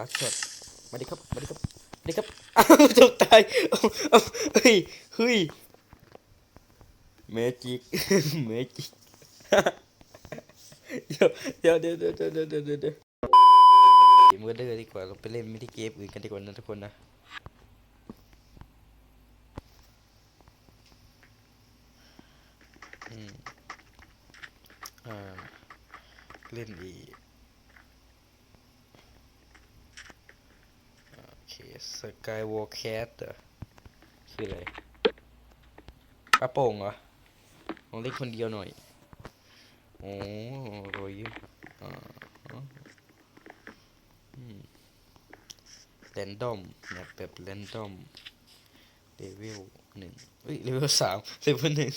รักสดมาดิครับมาดิครับมาดิครับอ้าวจบตายเฮ้ยเฮ้ยเมจิกเมจิกเดี๋ยวเดี๋ยวเดี๋ยวเดี๋ยวเดี๋ยวเดี๋ยวเดี๋ยวมือเดอร์ดีกว่าเราไปเล่นมินิเกมอื่นกันดีกว่านะทุกคนนะเล่นอี กายวอลแคทเหรอคืออะไรปลาโป่งเหรอลองเล่นคนเดียวหน่อย โอ้โรยอ่าแรนดอมแบบแบบแรนดอมเลเวลหนึ่งเฮ้ยเลเวลสามเลเวลหนึ่ง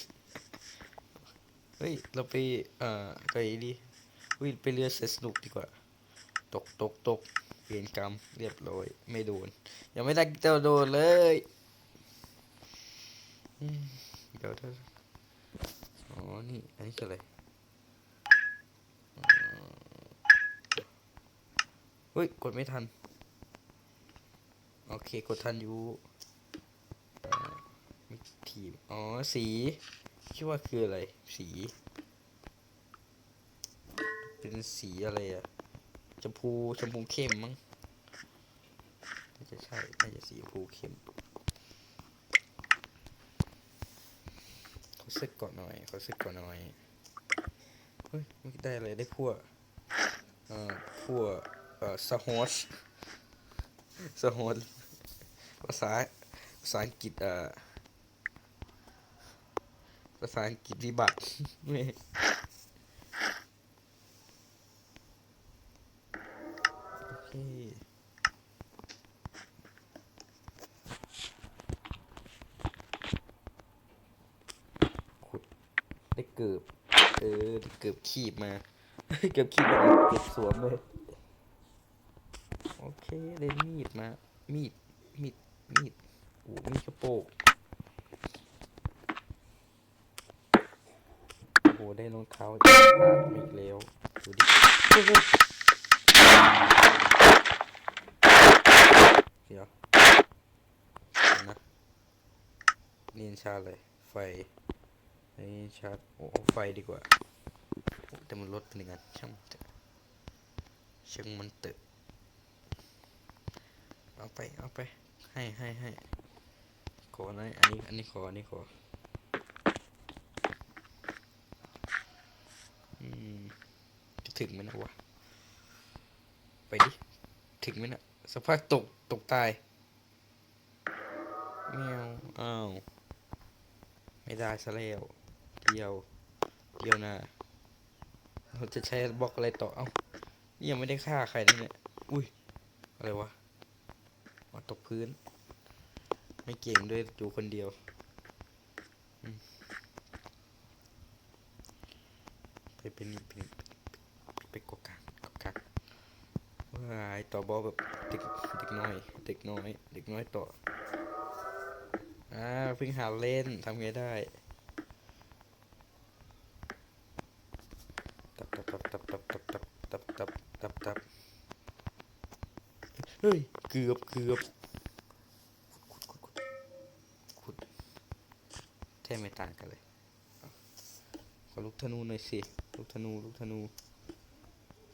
เฮ้ย เราไปอ่าไปดิเฮ้ย ไปเรือเสสนุกดีกว่า ตกตกตก เวรกรรมเรียบร้อย ไม่โดน ยังไม่ได้เจ้าโดนเลยเดี๋ยวเดี๋ยวอ๋อ นี่ อันนี้คืออะไรเฮ้ย กดไม่ทัน โอเค กดทันอยู่มีทีมอ๋อ สีคิดว่าคืออะไร สี เป็นสีอะไรอะชมพูชมพูเข้มมั้ง จะใช่น่าจะสีชมพูเข้มขอสึกก่อนหน่อยขอสึกก่อนหน่อยเฮ้ยไม่ได้อะไรได้พวกเอ่อพวกเอ่อสฮอสสฮอสภาษาภาษาอังกฤษเอ่อภาษาอังกฤษวิบัติไม่โอเค ขุด ได้เกือบเออได้เกือบขีบมา เกือบขีบมาเกือบสวมเลย โอเคได้มีดมา มีด มีด มีด โอ้มีดกระโปรงโอ้โห ได้รองเท้าจากร้านอีกแล้ว ดูดิเดี๋ยวเดี๋ยวนะเรียนชาเลย ไฟ นี่ชาร์จโอ้ไฟดีกว่า แต่มันลดหนึ่งอันช่างมันเถอะช่างมันเถอะเอาไปเอาไป ให้ให้ให้ขอหน่อยอันนี้อันนี้ขออันนี้ขออืมจะถึงไหมนะวะไปดิ ถึงไหมนะสภาพตกตกตายแมวอ้าว ไม่ได้ซะแล้ว เดียวเดียวนะเราจะใช้บล็อกอะไรต่อ เอ้า นี่ยังไม่ได้ฆ่าใครนะเนี่ย อุ้ย อะไรวะมาตกพื้น ไม่เก่งด้วยอยู่คนเดียว ไปเป็นนี่เป็นไปกกกลางกกกลางว้ายต่อบอลแบบเด็กเด็กน้อย เด็กน้อย เด็กน้อยต่ออ่าเพิ่งหาเล่นทำไงได้ เกือบเกือบขุดขุดขุดขุดแทบไม่ต่างกันเลย ขอลูกธนูหน่อยสิ ลูกธนู ลูกธนู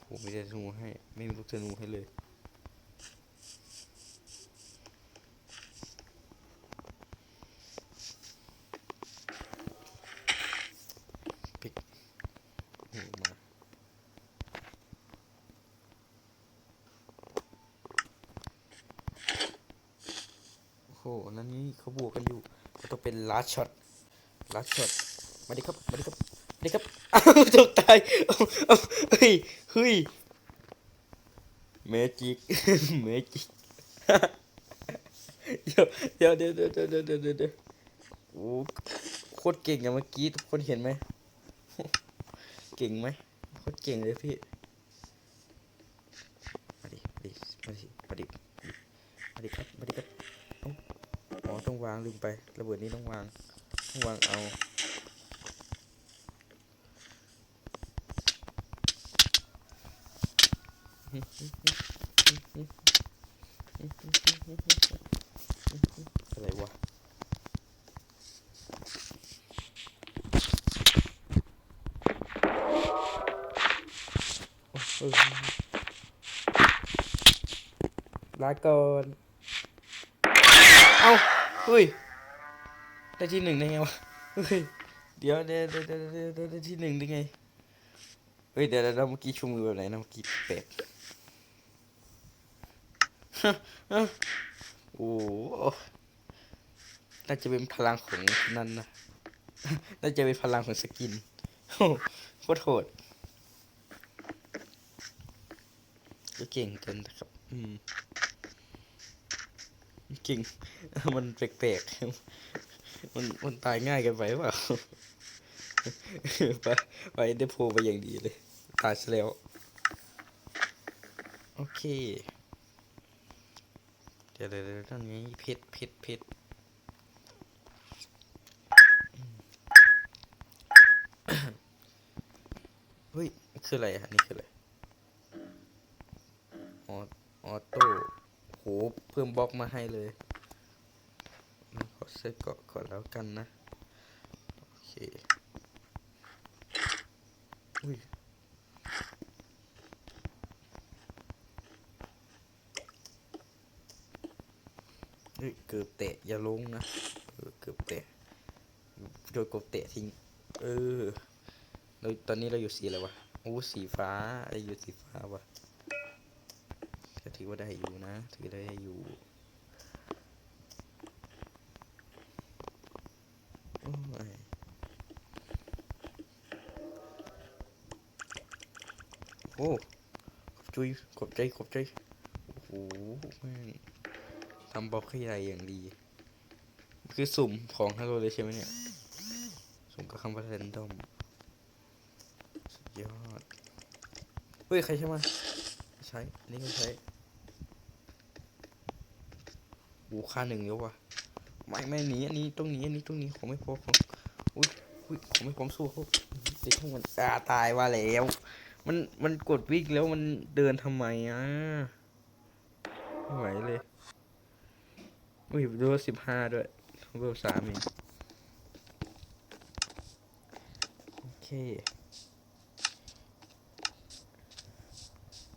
ผมไม่ได้ธนูให้ ไม่มีลูกธนูให้เลย โอ้นั่นนี่เขาบวกกันอยู่ต้องเป็นลัดช็อตลัดช็อตมาดิครับมาดิครับมาดิครับอ้าวตกตายเฮ้ยเฮ้ยเมจิกเมจิกเดี๋ยวเดี๋ยวเดี๋ยวเดี๋ยวเดี๋ยวเดี๋ยวเดี๋ยวโอ้โคตรเก่งอย่างเมื่อกี้ทุกคนเห็นไหมเก่งไหมโคตรเก่งเลยพี่ วางลืมไประเบิดนี้ต้องวางต้องวางเอาอะไรวะลาก่อน เฮ้ย ได้ที่หนึ่งได้ไงวะ เฮ้ยเดี๋ยวเดี๋ยวเดี๋ยวเดี๋ยวเดี๋ยวเดี๋ยวได้ที่หนึ่งได้ไง เฮ้ย เดี๋ยวเดี๋ยวเมื่อกี้ชูมือแบบไหนนะเมื่อกี้แปลกฮะฮะโอ้น่าจะเป็นพลังของนั่นนะ น่าจะเป็นพลังของสกินโอ้โหโคตรโหดก็เก่งเกินนะครับ อืม เก่งมันแปลกๆ มันมันตายง่ายกันไปเปล่า ไปไปเดโพไปอย่างดีเลย ตายซะแล้ว โอเค เดี๋ยวเดี๋ยวตอนนี้เพชรเพชรเพชรเฮ้ย คืออะไรอะนี่คืออะไรออออโต้ โหเพิ่มบล็อกมาให้เลยขอเซ็ตเกาะก่อนแล้วกันนะ โอเค อุ้ยเกือบเตะอย่าลงนะเกือบเตะโดนกบเตะทิ้ง เออเราตอนนี้เราอยู่สีอะไรวะโอ้สีฟ้าเราอยู่สีฟ้าวะ ถือว่าได้อยู่นะ ถือได้อยู่โอ้ยโอ้ขอบจุยขอบใจขอบใจ โอ้โหแม่งทำบล็อกให้ใหญ่อย่างดี คือสุ่มของฮัลโหลเลยใช่ไหมเนี่ย สุ่มกับคำว่า random สุดยอด เฮ้ย ใครใช่ไหมใช้อันนี้ก็ใช้ โอ้ค่าหนึ่งเดียววะไม่ไม่หนีอันนี้ต้องหนีอันนี้ต้องหนีของไม่พอของอุ้ยอุ้ยของไม่พร้อมสู้เขาเด็กทั้งมันอ่าตายว่าแล้ว มันมันกดวิ่งแล้วมันเดินทำไมอะไม่ไหวเลยอุ้ยดูสิบห้าด้วยเบอร์สามเองโอเค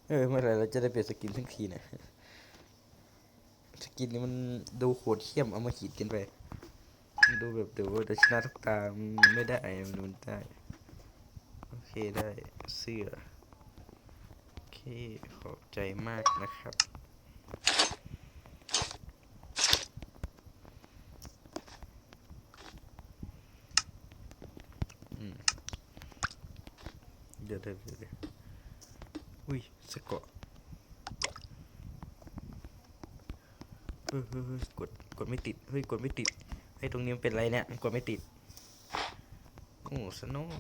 เออเมื่อไรเราจะได้เปลี่ยนสกินทั้งทีเนี่ กินนี้มันดูโหดเหี้ยมเอามาขีดกันไปดูแบบเดี๋ยวเดี๋ยวชนะทุกตามไม่ได้มันมันได้ โอเคได้เสื้อ โอเค ขอบใจมากนะครับ เดี๋ยวเดี๋ยวเดี๋ยวอุ้ยสะกาะ เฮ้ยเฮ้ยกดกดไม่ติดเฮ้ยกดไม่ติดไอ้ตรงนี้มันเป็นไรเนี่ยกดไม่ติดโอ้สนว์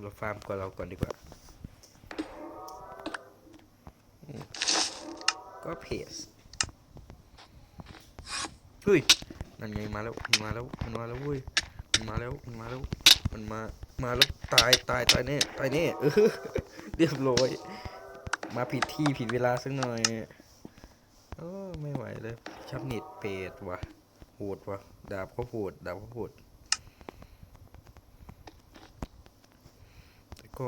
เราฟาร์มก่อนเราก่อนดีกว่าก็เพสเฮ้ยนั่นไงมาแล้วมันมาแล้วมันมาแล้วเว้ยมันมาแล้วมันมาแล้วมันมา มาแล้วตายตายตายแน่ตายแน่เออเรียบร้อย มาผิดที่ผิดเวลาสักหน่อยโอ้ไม่ไหวเลยชับเน็ตเป็ดวะโหดวะดาบก็โหดดาบก็โหดแต่ก็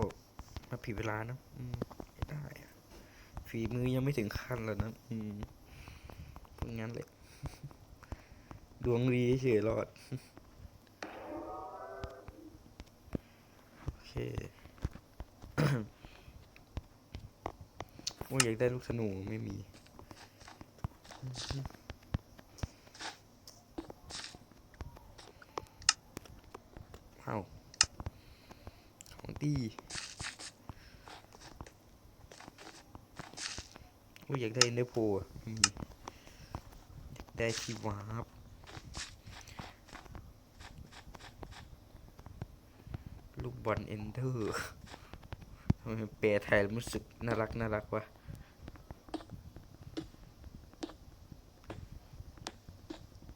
มาผิดเวลานะอืมไม่ได้ฝีมือยังไม่ถึงขั้นแล้วนะอืมพราะงั้นเลย ดวงดีเฉยรอด โอเคโอ้ยอยากได้ลูกธนูไม่มี เอาของดีโอ้ยอยากได้เนื้อโพไม่มี ได้ชีวาบลูก บอลเอนเดอร์ทำไมแปลไทยรู้สึกน่ารักน่ารักวะ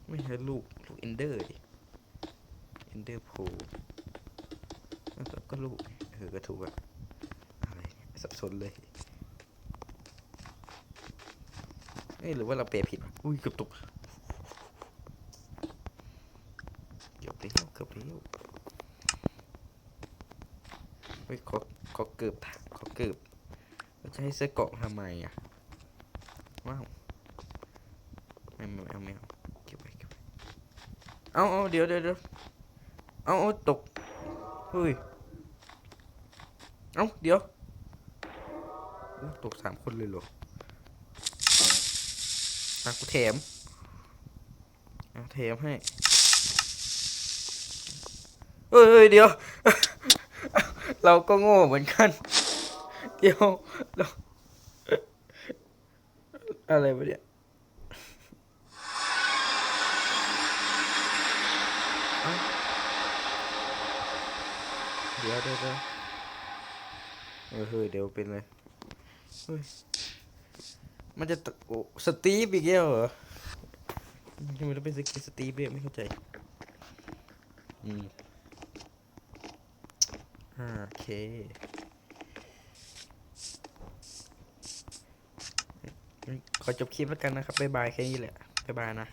ไม่ใช่ลูก ลูกเอนเดอร์ดิเอนเดอร์โพก็ลูกเออก็ถูกอะอะไรสับสนเลยเอ้ยหรือว่าเราเปลผิด อุ้ยเกือบตก เกือบเลี้ยวเกือบเลี้ยว ฮ้ยขอขอเกือบขอเกือบเราจะให้เสื้อเกราะทำไมอะ ว้าวไม่ไม่ไม่เอาไม่เอาเก็บไว้เก็บไว้เอาเอาเดี๋ยวเดี๋ยวเดี๋ยวเอาเอาตก เฮ้ย เอาเดี๋ยวตกสามคนเลยเหรออะกูแถมอะแถมให้เฮ้ยเฮ้ยเดี๋ยว เราก็โง่เหมือนกัน เดี๋ยวเราอะไรวะเนี่ยเอ้าเดี๋ยวเดี๋ยวเออเฮ้ยเดี๋ยวเป็นเลยเฮ้ยมันจะตะโอ้สตีฟอีกแล้วเหรอทำไมต้องเป็นสกีสตีฟเนี่ยไม่เข้าใจ อืม 5k ขอจบคลิปแล้วกันนะครับบ๊ายบายแค่นี้แหละบ๊ายบายนะ